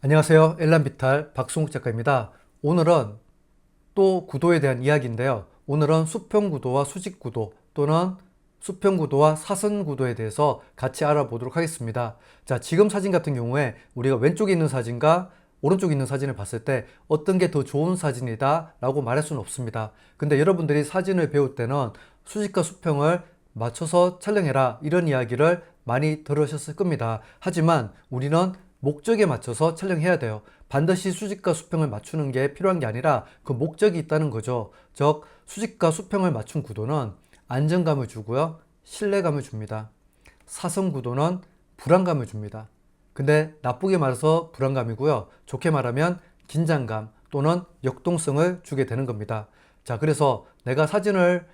안녕하세요. 엘란비탈 박승욱 작가입니다. 오늘은 또 구도에 대한 이야기인데요. 오늘은 수평 구도와 수직 구도 또는 수평 구도와 사선 구도에 대해서 같이 알아보도록 하겠습니다. 자, 지금 사진 같은 경우에 우리가 왼쪽에 있는 사진과 오른쪽에 있는 사진을 봤을 때 어떤 게 더 좋은 사진이다 라고 말할 수는 없습니다. 근데 여러분들이 사진을 배울 때는 수직과 수평을 맞춰서 촬영해라 이런 이야기를 많이 들으셨을 겁니다. 하지만 우리는 목적에 맞춰서 촬영해야 돼요. 반드시 수직과 수평을 맞추는 게 필요한 게 아니라 그 목적이 있다는 거죠. 즉, 수직과 수평을 맞춘 구도는 안정감을 주고요. 신뢰감을 줍니다. 사선 구도는 불안감을 줍니다. 근데 나쁘게 말해서 불안감이고요. 좋게 말하면 긴장감 또는 역동성을 주게 되는 겁니다. 자, 그래서 내가 사진을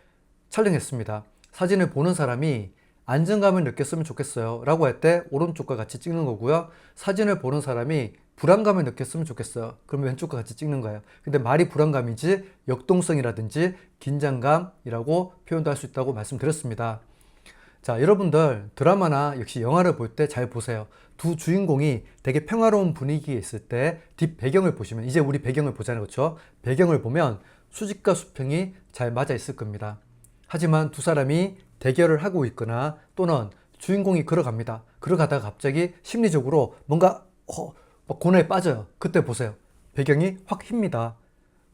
촬영했습니다. 사진을 보는 사람이 안정감을 느꼈으면 좋겠어요. 라고 할 때 오른쪽과 같이 찍는 거고요. 사진을 보는 사람이 불안감을 느꼈으면 좋겠어요. 그러면 왼쪽과 같이 찍는 거예요. 근데 말이 불안감이지 역동성이라든지 긴장감이라고 표현도 할 수 있다고 말씀드렸습니다. 자, 여러분들 드라마나 역시 영화를 볼 때 잘 보세요. 두 주인공이 되게 평화로운 분위기에 있을 때 뒷 배경을 보시면 이제 우리 배경을 보잖아요. 그렇죠? 배경을 보면 수직과 수평이 잘 맞아 있을 겁니다. 하지만 두 사람이 대결을 하고 있거나 또는 주인공이 걸어갑니다. 걸어가다가 갑자기 심리적으로 뭔가 어, 막 고뇌에 빠져요. 그때 보세요. 배경이 확 튑니다.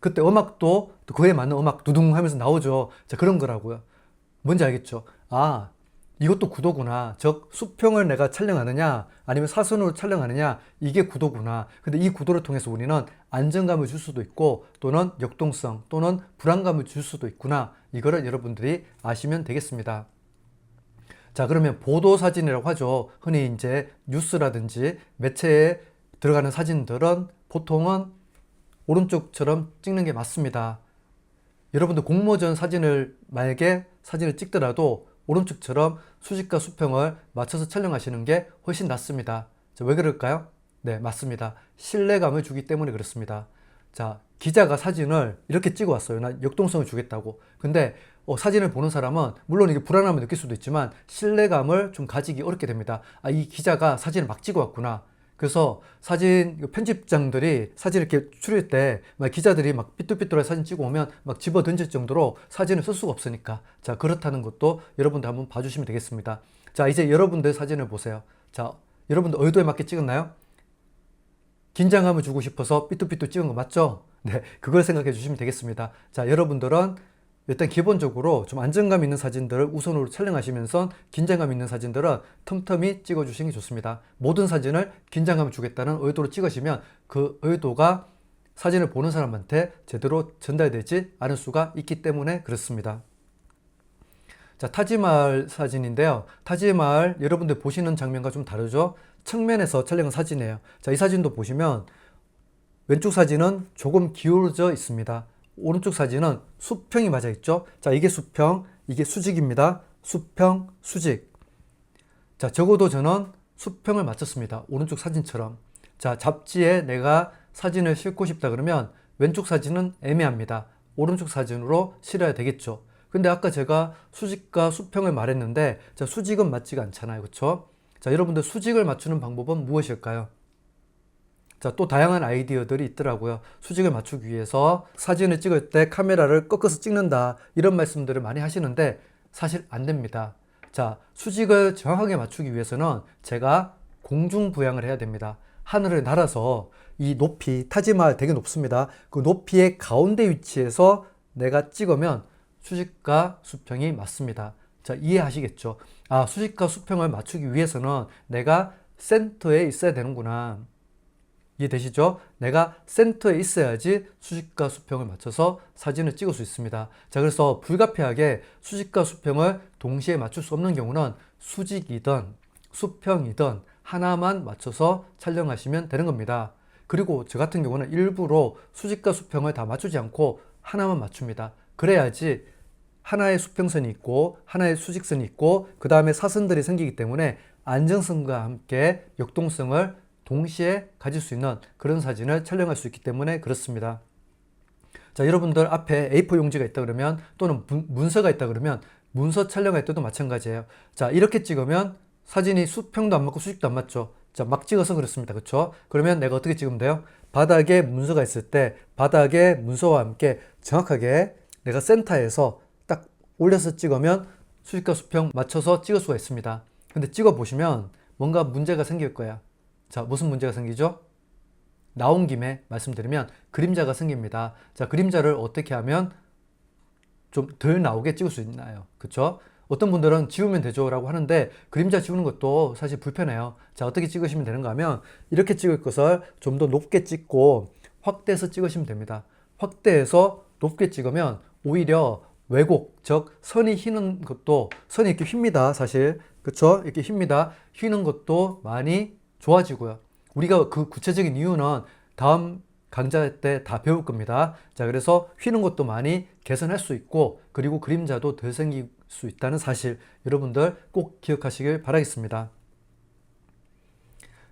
그때 음악도 또 그에 맞는 음악 두둥 하면서 나오죠. 자, 그런 거라고요. 뭔지 알겠죠? 아, 이것도 구도구나. 즉, 수평을 내가 촬영하느냐, 아니면 사선으로 촬영하느냐, 이게 구도구나. 근데 이 구도를 통해서 우리는 안정감을 줄 수도 있고, 또는 역동성, 또는 불안감을 줄 수도 있구나. 이거를 여러분들이 아시면 되겠습니다. 자, 그러면 보도 사진이라고 하죠. 흔히 이제 뉴스라든지 매체에 들어가는 사진들은 보통은 오른쪽처럼 찍는 게 맞습니다. 여러분들 공모전 사진을 만약에 사진을 찍더라도 오른쪽처럼 수직과 수평을 맞춰서 촬영하시는 게 훨씬 낫습니다. 자, 왜 그럴까요? 네, 맞습니다. 신뢰감을 주기 때문에 그렇습니다. 자, 기자가 사진을 이렇게 찍어 왔어요. 나 역동성을 주겠다고. 근데 어, 사진을 보는 사람은 물론 이게 불안함을 느낄 수도 있지만 신뢰감을 좀 가지기 어렵게 됩니다. 아, 이 기자가 사진을 막 찍어 왔구나. 그래서 사진 편집장들이 사진 이렇게 추릴 때 막 기자들이 막 삐뚤삐뚤하게 사진 찍어 오면 막 집어 던질 정도로 사진을 쓸 수가 없으니까 자 그렇다는 것도 여러분들 한번 봐주시면 되겠습니다. 자 이제 여러분들 사진을 보세요. 자 여러분들 의도에 맞게 찍었나요? 긴장감을 주고 싶어서 삐뚤삐뚤 찍은 거 맞죠? 네 그걸 생각해 주시면 되겠습니다. 자 여러분들은 일단 기본적으로 좀 안정감 있는 사진들을 우선으로 촬영하시면서 긴장감 있는 사진들은 틈틈이 찍어 주시는 게 좋습니다. 모든 사진을 긴장감을 주겠다는 의도로 찍으시면 그 의도가 사진을 보는 사람한테 제대로 전달되지 않을 수가 있기 때문에 그렇습니다. 자, 타지마을 사진인데요. 타지마을 여러분들 보시는 장면과 좀 다르죠? 측면에서 촬영한 사진이에요. 자, 이 사진도 보시면 왼쪽 사진은 조금 기울어져 있습니다. 오른쪽 사진은 수평이 맞아 있죠. 자, 이게 수평, 이게 수직입니다. 수평, 수직. 자, 적어도 저는 수평을 맞췄습니다. 오른쪽 사진처럼. 자, 잡지에 내가 사진을 싣고 싶다 그러면 왼쪽 사진은 애매합니다. 오른쪽 사진으로 실어야 되겠죠. 근데 아까 제가 수직과 수평을 말했는데, 자, 수직은 맞지가 않잖아요. 그쵸? 자, 여러분들 수직을 맞추는 방법은 무엇일까요? 자, 또 다양한 아이디어들이 있더라고요. 수직을 맞추기 위해서 사진을 찍을 때 카메라를 꺾어서 찍는다. 이런 말씀들을 많이 하시는데 사실 안 됩니다. 자, 수직을 정확하게 맞추기 위해서는 제가 공중부양을 해야 됩니다. 하늘을 날아서 이 높이, 타지마할 되게 높습니다. 그 높이의 가운데 위치에서 내가 찍으면 수직과 수평이 맞습니다. 자, 이해하시겠죠? 아, 수직과 수평을 맞추기 위해서는 내가 센터에 있어야 되는구나. 이해되시죠? 내가 센터에 있어야지 수직과 수평을 맞춰서 사진을 찍을 수 있습니다. 자, 그래서 불가피하게 수직과 수평을 동시에 맞출 수 없는 경우는 수직이든 수평이든 하나만 맞춰서 촬영하시면 되는 겁니다. 그리고 저 같은 경우는 일부러 수직과 수평을 다 맞추지 않고 하나만 맞춥니다. 그래야지 하나의 수평선이 있고 하나의 수직선이 있고 그 다음에 사선들이 생기기 때문에 안정성과 함께 역동성을 동시에 가질 수 있는 그런 사진을 촬영할 수 있기 때문에 그렇습니다. 자, 여러분들 앞에 A4 용지가 있다 그러면 또는 문서가 있다 그러면 문서 촬영할 때도 마찬가지예요. 자, 이렇게 찍으면 사진이 수평도 안 맞고 수직도 안 맞죠. 자, 막 찍어서 그렇습니다. 그쵸? 그러면 내가 어떻게 찍으면 돼요? 바닥에 문서가 있을 때 바닥에 문서와 함께 정확하게 내가 센터에서 딱 올려서 찍으면 수직과 수평 맞춰서 찍을 수가 있습니다. 근데 찍어 보시면 뭔가 문제가 생길 거야. 자, 무슨 문제가 생기죠? 나온 김에 말씀드리면 그림자가 생깁니다. 자, 그림자를 어떻게 하면 좀 덜 나오게 찍을 수 있나요? 그쵸? 어떤 분들은 지우면 되죠 라고 하는데 그림자 지우는 것도 사실 불편해요. 자, 어떻게 찍으시면 되는가 하면 이렇게 찍을 것을 좀 더 높게 찍고 확대해서 찍으시면 됩니다. 확대해서 높게 찍으면 오히려 왜곡, 즉 선이 휘는 것도 선이 이렇게 휩니다. 사실 그쵸? 이렇게 휩니다. 휘는 것도 많이 좋아지고요. 우리가 그 구체적인 이유는 다음 강좌 때 다 배울 겁니다. 자, 그래서 휘는 것도 많이 개선할 수 있고, 그리고 그림자도 덜 생길 수 있다는 사실, 여러분들 꼭 기억하시길 바라겠습니다.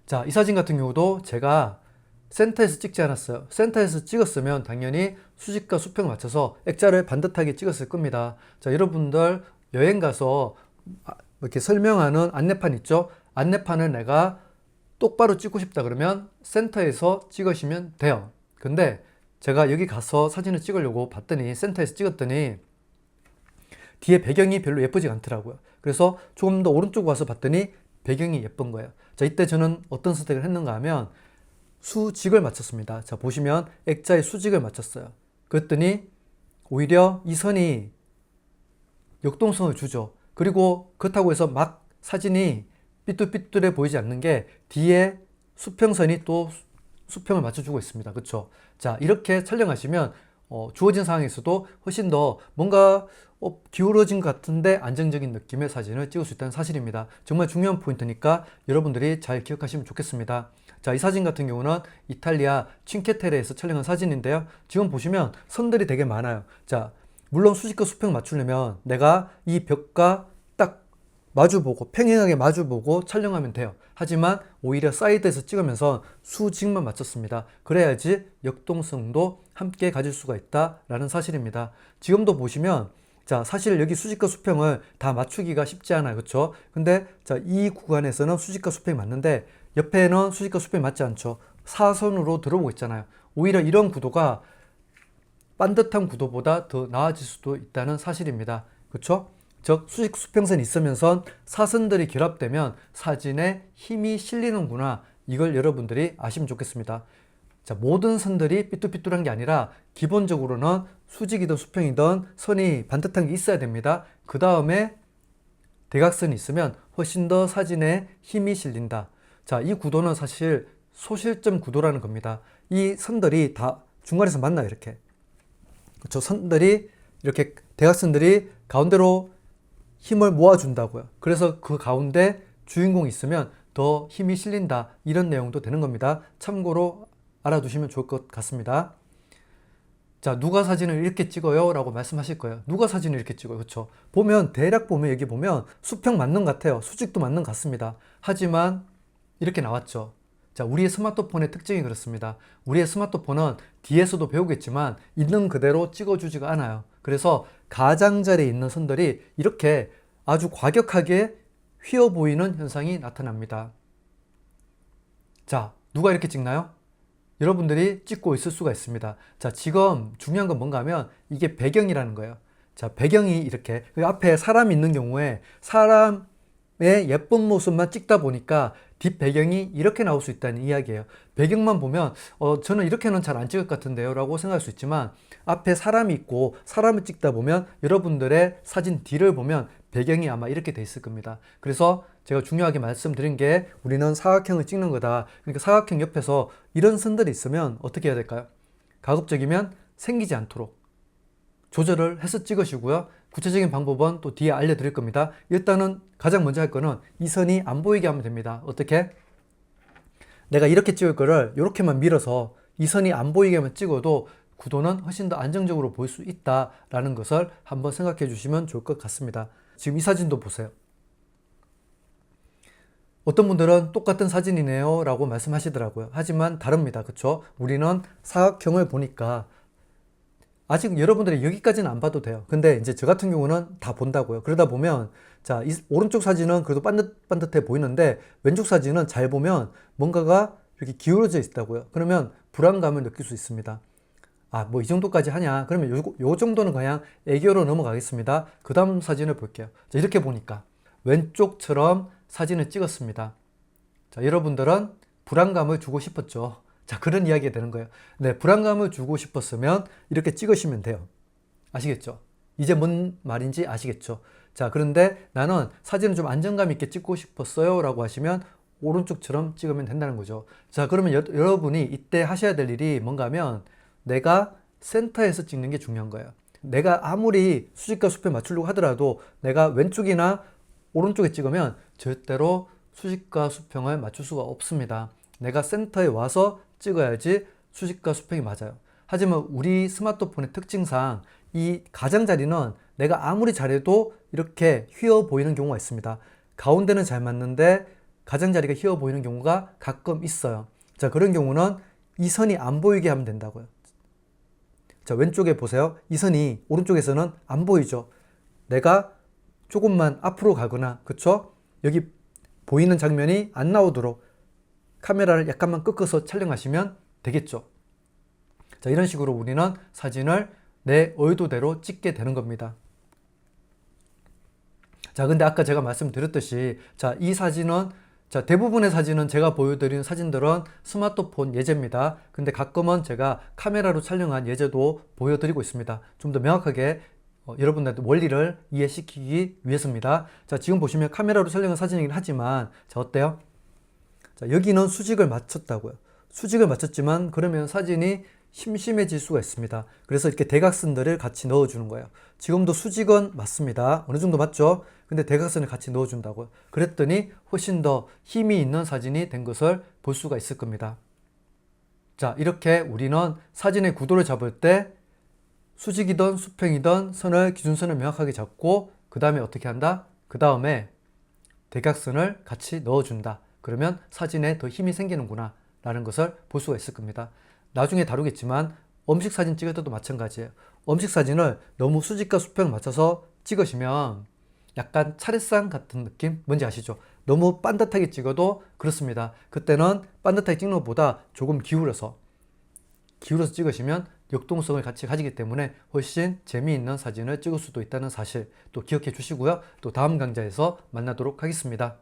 자, 이 사진 같은 경우도 제가 센터에서 찍지 않았어요. 센터에서 찍었으면 당연히 수직과 수평을 맞춰서 액자를 반듯하게 찍었을 겁니다. 자, 여러분들 여행 가서 아, 이렇게 설명하는 안내판 있죠? 안내판을 내가 똑바로 찍고 싶다 그러면 센터에서 찍으시면 돼요. 근데 제가 여기 가서 사진을 찍으려고 봤더니 센터에서 찍었더니 뒤에 배경이 별로 예쁘지 않더라고요. 그래서 조금 더 오른쪽 와서 봤더니 배경이 예쁜 거예요. 자, 이때 저는 어떤 선택을 했는가 하면 수직을 맞췄습니다. 자, 보시면 액자의 수직을 맞췄어요. 그랬더니 오히려 이 선이 역동성을 주죠. 그리고 그렇다고 해서 막 사진이 삐뚤삐뚤해 보이지 않는 게 뒤에 수평선이 또 수평을 맞춰주고 있습니다. 그렇죠? 자 이렇게 촬영하시면 어, 주어진 상황에서도 훨씬 더 뭔가 어, 기울어진 것 같은데 안정적인 느낌의 사진을 찍을 수 있다는 사실입니다. 정말 중요한 포인트니까 여러분들이 잘 기억하시면 좋겠습니다. 자, 이 사진 같은 경우는 이탈리아 칭케테레에서 촬영한 사진인데요. 지금 보시면 선들이 되게 많아요. 자, 물론 수직과 수평 맞추려면 내가 이 벽과 딱 마주보고 평행하게 마주보고 촬영하면 돼요. 하지만 오히려 사이드에서 찍으면서 수직만 맞췄습니다. 그래야지 역동성도 함께 가질 수가 있다라는 사실입니다. 지금도 보시면 자, 사실 여기 수직과 수평을 다 맞추기가 쉽지 않아요. 그렇죠? 근데 자, 이 구간에서는 수직과 수평이 맞는데 옆에는 수직과 수평이 맞지 않죠. 사선으로 들어오고 있잖아요. 오히려 이런 구도가 반듯한 구도보다 더 나아질 수도 있다는 사실입니다. 그렇죠? 즉 수직 수평선이 있으면서 사선들이 결합되면 사진에 힘이 실리는구나. 이걸 여러분들이 아시면 좋겠습니다. 자, 모든 선들이 삐뚤삐뚤한 게 아니라 기본적으로는 수직이든 수평이든 선이 반듯한 게 있어야 됩니다. 그 다음에 대각선이 있으면 훨씬 더 사진에 힘이 실린다. 자, 이 구도는 사실 소실점 구도라는 겁니다. 이 선들이 다 중간에서 만나요, 이렇게. 그렇죠. 선들이 이렇게 대각선들이 가운데로 힘을 모아준다고요. 그래서 그 가운데 주인공이 있으면 더 힘이 실린다. 이런 내용도 되는 겁니다. 참고로 알아두시면 좋을 것 같습니다. 자, 누가 사진을 이렇게 찍어요? 라고 말씀하실 거예요. 누가 사진을 이렇게 찍어요? 그렇죠? 보면, 대략 보면, 여기 보면 수평 맞는 것 같아요. 수직도 맞는 것 같습니다. 하지만, 이렇게 나왔죠. 자, 우리의 스마트폰의 특징이 그렇습니다. 우리의 스마트폰은 뒤에서도 배우겠지만, 있는 그대로 찍어주지가 않아요. 그래서 가장자리에 있는 선들이 이렇게 아주 과격하게 휘어 보이는 현상이 나타납니다. 자, 누가 이렇게 찍나요? 여러분들이 찍고 있을 수가 있습니다. 자, 지금 중요한 건 뭔가 하면 이게 배경이라는 거예요. 자, 배경이 이렇게 그 앞에 사람이 있는 경우에 사람의 예쁜 모습만 찍다 보니까 뒷 배경이 이렇게 나올 수 있다는 이야기예요. 배경만 보면 어, 저는 이렇게는 잘 안 찍을 것 같은데요 라고 생각할 수 있지만 앞에 사람이 있고 사람을 찍다 보면 여러분들의 사진 뒤를 보면 배경이 아마 이렇게 돼 있을 겁니다. 그래서 제가 중요하게 말씀드린 게 우리는 사각형을 찍는 거다. 그러니까 사각형 옆에서 이런 선들이 있으면 어떻게 해야 될까요? 가급적이면 생기지 않도록 조절을 해서 찍으시고요. 구체적인 방법은 또 뒤에 알려드릴 겁니다. 일단은 가장 먼저 할 거는 이 선이 안 보이게 하면 됩니다. 어떻게? 내가 이렇게 찍을 거를 이렇게만 밀어서 이 선이 안 보이게만 찍어도 구도는 훨씬 더 안정적으로 보일 수 있다라는 것을 한번 생각해 주시면 좋을 것 같습니다. 지금 이 사진도 보세요. 어떤 분들은 똑같은 사진이네요 라고 말씀하시더라고요. 하지만 다릅니다. 그쵸? 우리는 사각형을 보니까 아직 여러분들이 여기까지는 안 봐도 돼요. 근데 이제 저 같은 경우는 다 본다고요. 그러다 보면 자, 이 오른쪽 사진은 그래도 반듯반듯해 보이는데 왼쪽 사진은 잘 보면 뭔가가 이렇게 기울어져 있다고요. 그러면 불안감을 느낄 수 있습니다. 아, 뭐 이 정도까지 하냐? 그러면 요, 요 정도는 그냥 애교로 넘어가겠습니다. 그 다음 사진을 볼게요. 자, 이렇게 보니까 왼쪽처럼 사진을 찍었습니다. 자, 여러분들은 불안감을 주고 싶었죠. 자, 그런 이야기가 되는 거예요. 네, 불안감을 주고 싶었으면 이렇게 찍으시면 돼요. 아시겠죠? 이제 뭔 말인지 아시겠죠? 자, 그런데 나는 사진을 좀 안정감 있게 찍고 싶었어요. 라고 하시면 오른쪽처럼 찍으면 된다는 거죠. 자, 그러면 여, 여러분이 이때 하셔야 될 일이 뭔가 하면 내가 센터에서 찍는 게 중요한 거예요. 내가 아무리 수직과 수평 맞추려고 하더라도 내가 왼쪽이나 오른쪽에 찍으면 절대로 수직과 수평을 맞출 수가 없습니다. 내가 센터에 와서 찍어야지 수직과 수평이 맞아요. 하지만 우리 스마트폰의 특징상 이 가장자리는 내가 아무리 잘해도 이렇게 휘어 보이는 경우가 있습니다. 가운데는 잘 맞는데 가장자리가 휘어 보이는 경우가 가끔 있어요. 자, 그런 경우는 이 선이 안 보이게 하면 된다고요. 자, 왼쪽에 보세요. 이 선이 오른쪽에서는 안 보이죠. 내가 조금만 앞으로 가거나, 그쵸? 여기 보이는 장면이 안 나오도록 카메라를 약간만 꺾어서 촬영하시면 되겠죠. 자, 이런 식으로 우리는 사진을 내 의도대로 찍게 되는 겁니다. 자, 근데 아까 제가 말씀드렸듯이, 자, 이 사진은, 자, 대부분의 사진은 제가 보여드린 사진들은 스마트폰 예제입니다. 근데 가끔은 제가 카메라로 촬영한 예제도 보여드리고 있습니다. 좀 더 명확하게 어, 여러분들한테 원리를 이해시키기 위해서입니다. 자, 지금 보시면 카메라로 촬영한 사진이긴 하지만, 자, 어때요? 자, 여기는 수직을 맞췄다고요. 수직을 맞췄지만 그러면 사진이 심심해질 수가 있습니다. 그래서 이렇게 대각선들을 같이 넣어주는 거예요. 지금도 수직은 맞습니다. 어느 정도 맞죠? 근데 대각선을 같이 넣어준다고요. 그랬더니 훨씬 더 힘이 있는 사진이 된 것을 볼 수가 있을 겁니다. 자, 이렇게 우리는 사진의 구도를 잡을 때 수직이든 수평이든 선을 기준선을 명확하게 잡고 그 다음에 어떻게 한다? 그 다음에 대각선을 같이 넣어준다. 그러면 사진에 더 힘이 생기는구나 라는 것을 볼 수가 있을 겁니다. 나중에 다루겠지만 음식 사진 찍을 때도 마찬가지예요. 음식 사진을 너무 수직과 수평을 맞춰서 찍으시면 약간 차례상 같은 느낌? 뭔지 아시죠? 너무 반듯하게 찍어도 그렇습니다. 그때는 반듯하게 찍는 것보다 조금 기울여서 기울여서 찍으시면 역동성을 같이 가지기 때문에 훨씬 재미있는 사진을 찍을 수도 있다는 사실 또 기억해 주시고요. 또 다음 강좌에서 만나도록 하겠습니다.